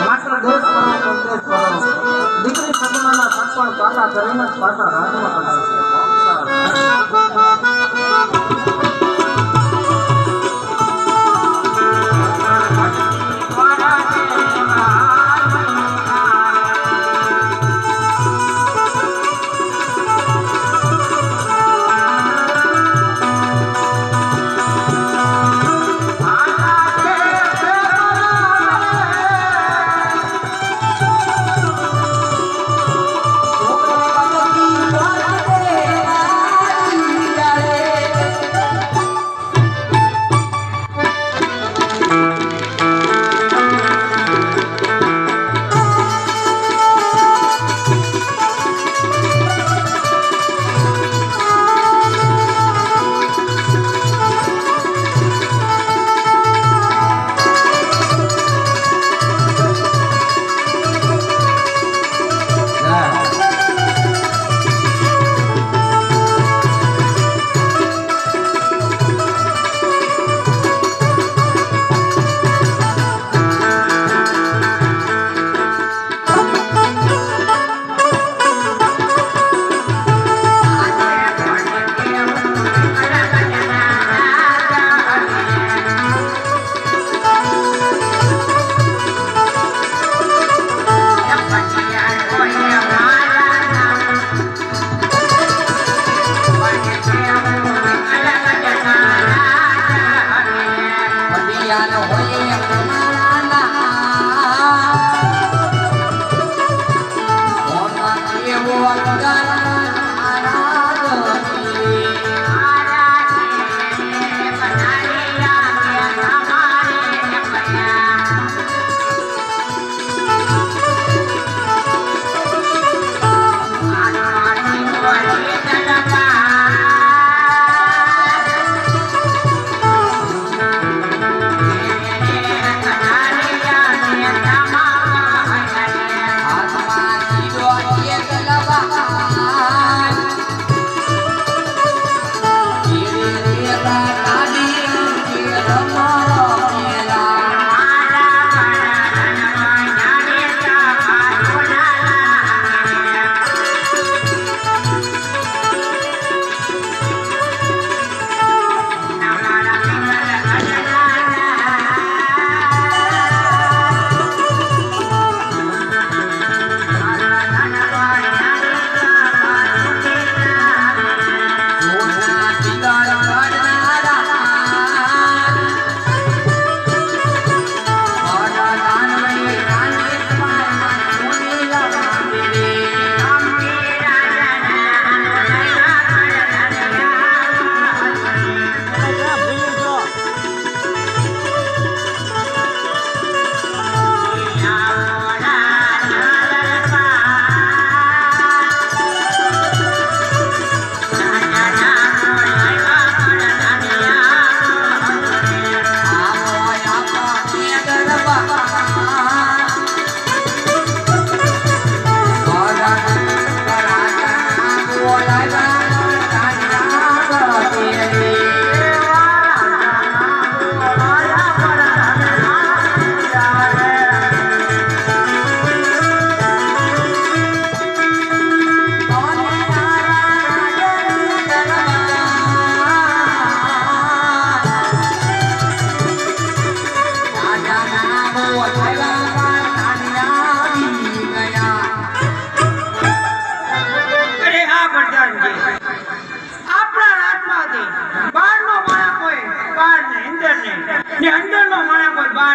માત્ર દેશ પરવાનો દેશ પરવાનો દીકરી સગુણાના સક્ષણ પાકા કરીને જ પાછા રાજમાં કરાવે છે.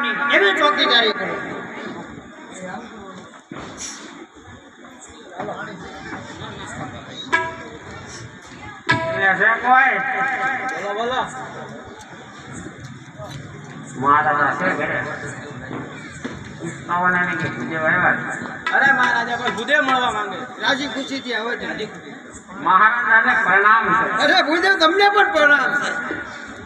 નહીં એવી ચોકીદારી કરો? અરે મહારાજા પણ ભૂદેવ મળવા માંગે. રાજી ખુશી થી આવે મહારાજાને પ્રણામ અરે ભૂદેવ તમને પણ પ્રણામ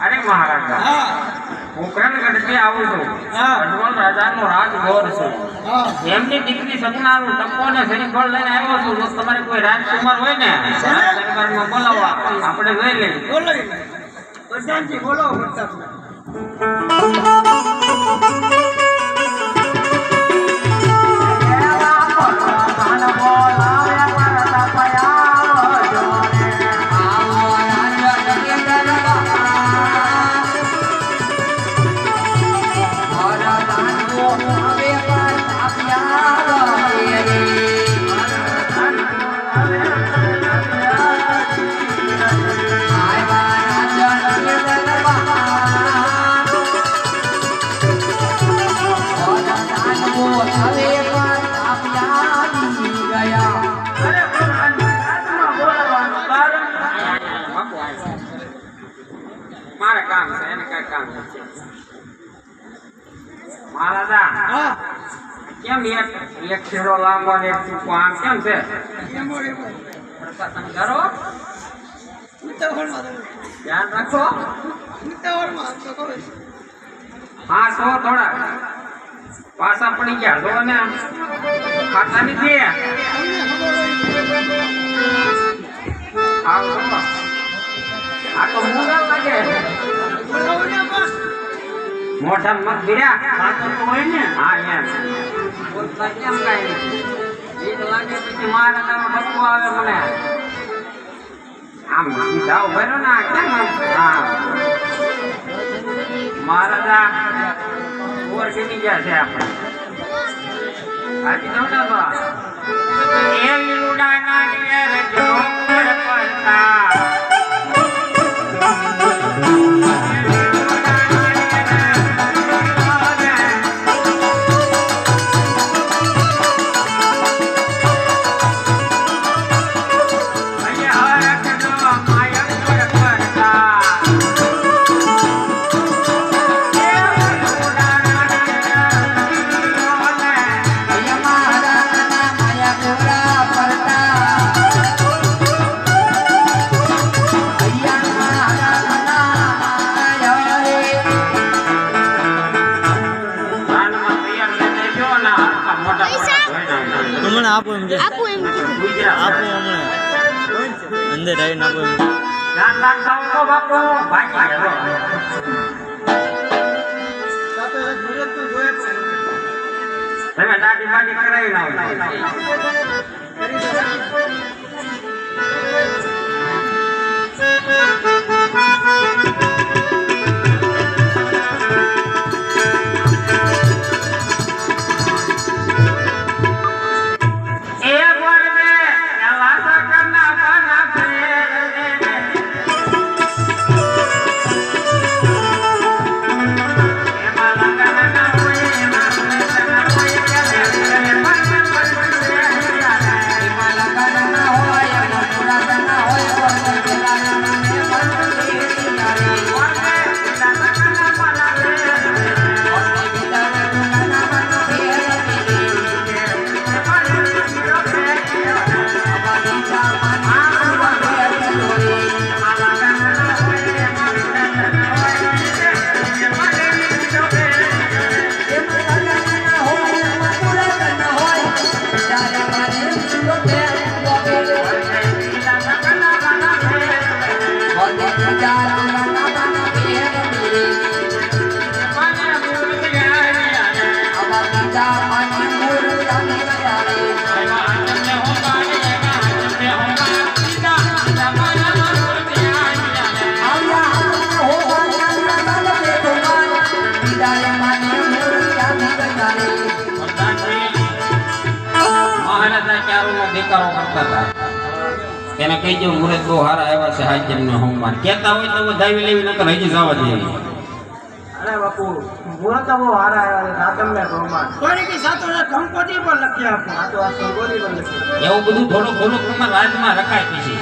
અરે મહારાજા. હા. હું કરણગઢથી આવું છું. હા. અજમલ રાજાનો રાજગોર છે. હા. એમની દીકરી સગનાનું ટપ્પો ને શ્રીફળ લઈને આવ્યો છું. જો તમારે કોઈ રાજકુમાર હોય ને દરબારમાં બોલાવવા આપણે જોઈ લઈએ. બોલો બોલો કેમ એક એક છેડો લાંબો ને એક ટૂંકો? આમ કેમ છે? પ્રશાસન કરો. ધ્યાન રાખો. હા સો થોડા. પાછા પડી ગયા. જો ને ખાતા નથી આ તો મૂળ લાગે ભીડ્યા સાચો તો હોય ને. હા એમ. કેમ કાંઈ બીક લાગે પછી મારા ડબ્બો આવે મને. આમ જાવ ભર્યો ને કેમ હા. મહારાજા ઓર બની ગયા છે આપણે? આજી જાઓ ને તો એ લુડાના ડિયર જોર પડતા. lên ngọc vườn Đàn đàn sau có bác đô bánh bạch rồi Thế mà ta đi mang đi cái này nào Thế mà કરતા હતા એને કહી દો મુરત બહુ હારા આવ્યા છે હાજર ને હોમવાર કહેતા હોય તો વધાવી લેવી નકર હજી જવા દે. અરે બાપુ મુહૂર્ત બહુ હારા આવ્યા છે સાતમને ભગવાન થોડી કી સાતો કંકોત્રી પર લખી આપો? આ તો આ કંકોત્રી પર લખી. એવું બધું થોડું થોડુંક તમારા રાજમાં રખાય પછી.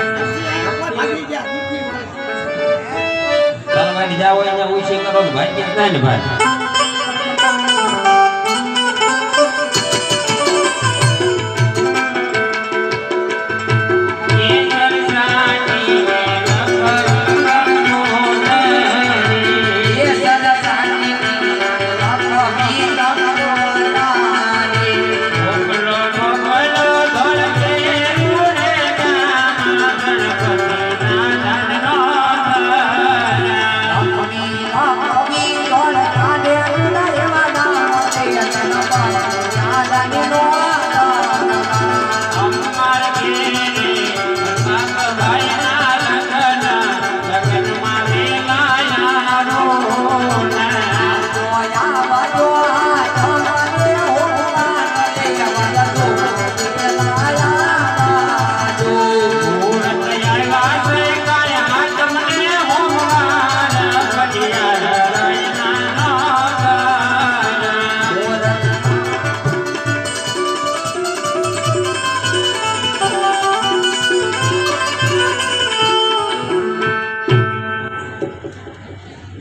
ચાલવાની જાવ ઉછી કરો ભાઈ ક્યાં ને ભાઈ?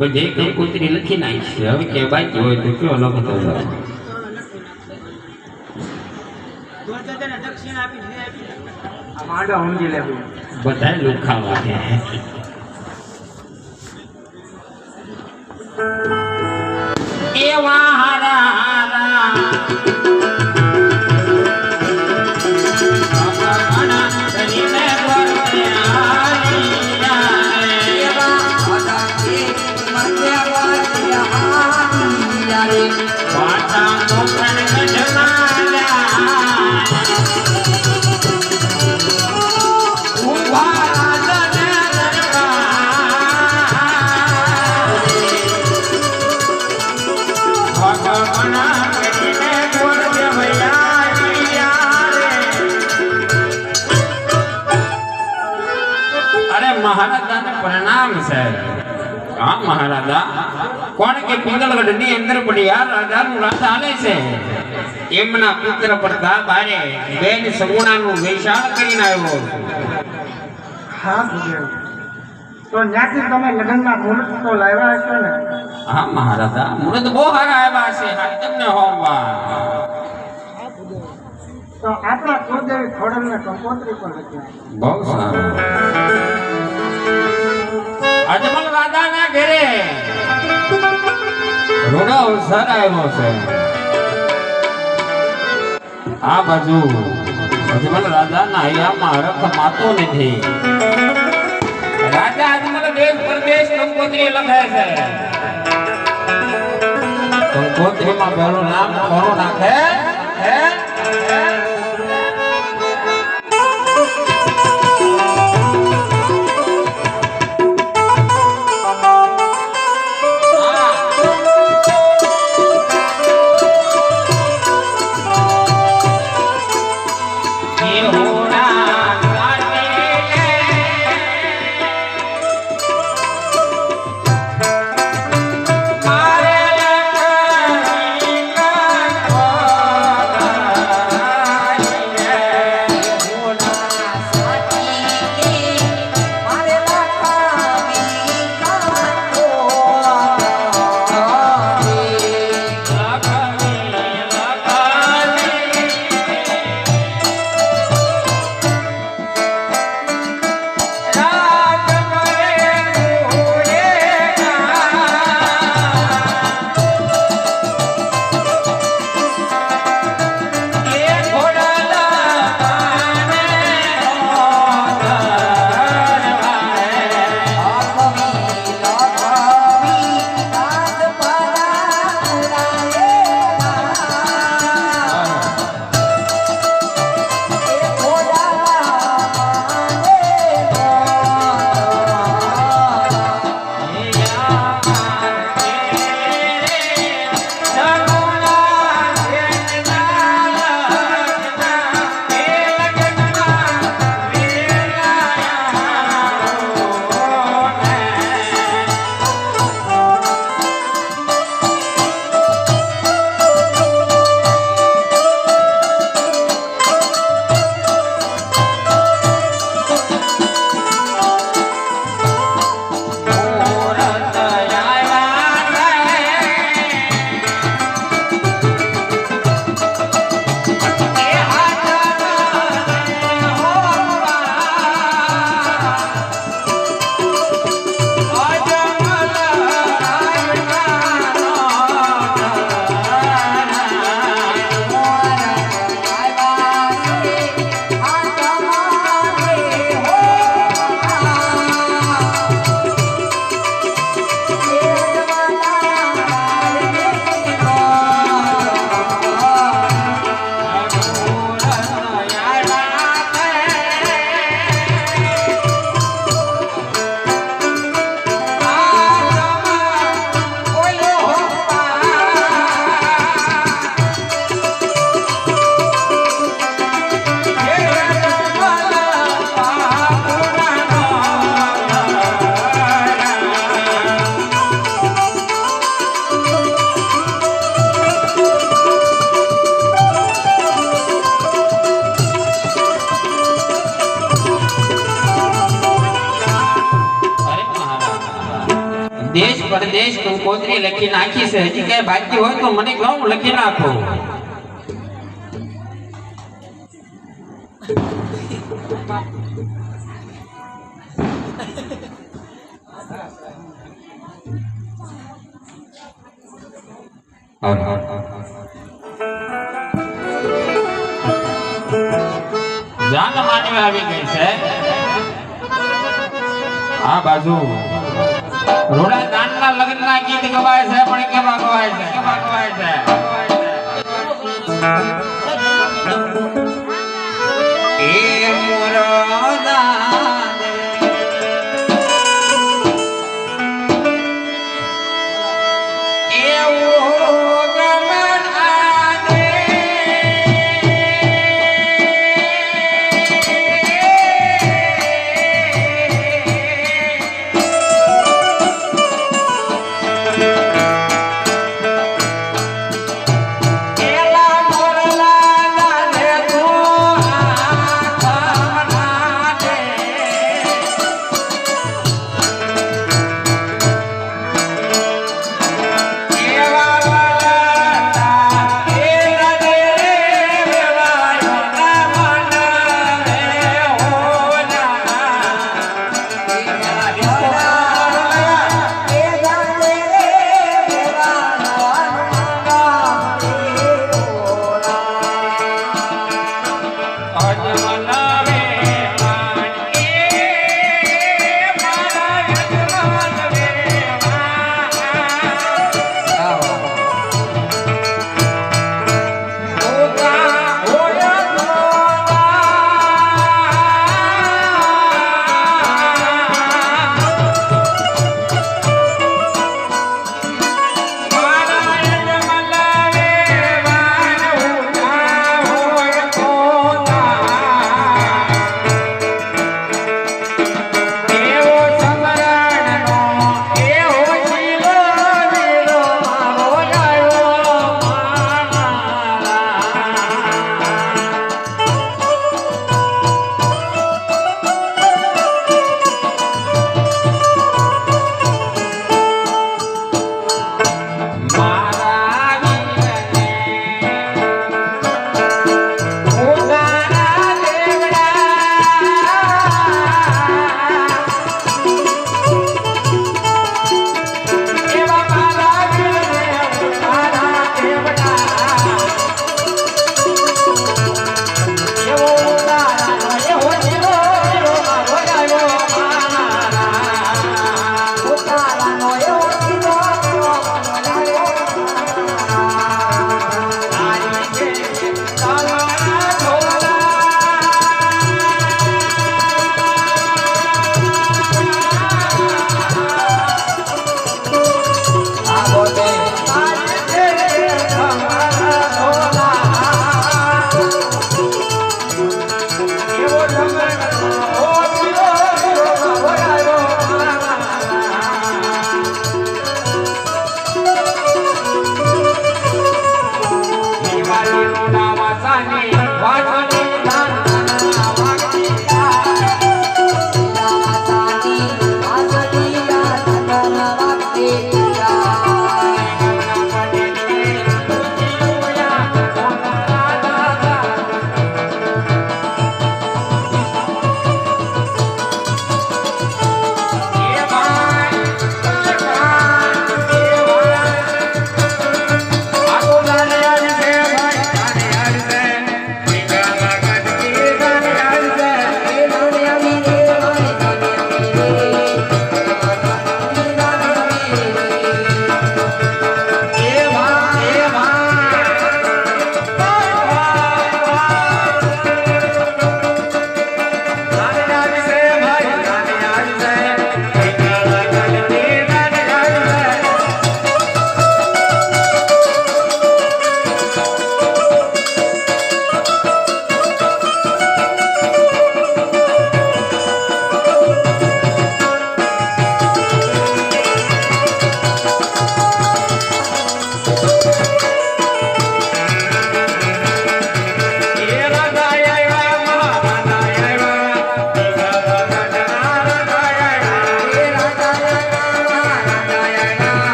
બધે કંકોત્રી લખી નાખી હવે કે બાકી હોય તો કયો લખતો બધા લુખાવા છે વાતા મોખન ગઢમાલા ઊભા હા મહારાજા કોણ કે પિંગલગઢની અંદર પડી રાજા નું રાજ હાલે છે એમના પુત્ર પડતા બારે બેન સગુણાનું વૈશાળ કરીને આવ્યો હા ગુરુદેવ. તો ત્યાંથી તમે લગ્નના મુહૂર્ત તો લાવ્યા હશો ને? હા મહારાજા મુરત બહુ સારા આવ્યા છે તમને હોમવા. તો આપણા કુળદેવી ખોડલને કંકોત્રી પણ લખ્યા. બહુ સારું. અજમલ રાજાના ઘરે રૂડો અવસર આવ્યો છે આ બાજુ અજમલ રાજાના હૈયામાં હરખ માતો નથી રાજા અજમલ દેશ પરદેશ કંકોત્રી લખે છે કંકોત્રીમાં પહેલું નામ કોનું નાખે? હે? દેશ પરદેશ કંકોત્રી લખી નાખી છે હજી કઈ બાકી હોય તો મને કહો હું લખી નાખું હાલ, હાલ, હાલ, હાલ. જાન માનવી આવી ગઈ છે આ બાજુ રોડા દાનના લગ્નના ગીત ગવાય છે પણ કેવા ગવાય છે? કેવા ગવાય છે? એ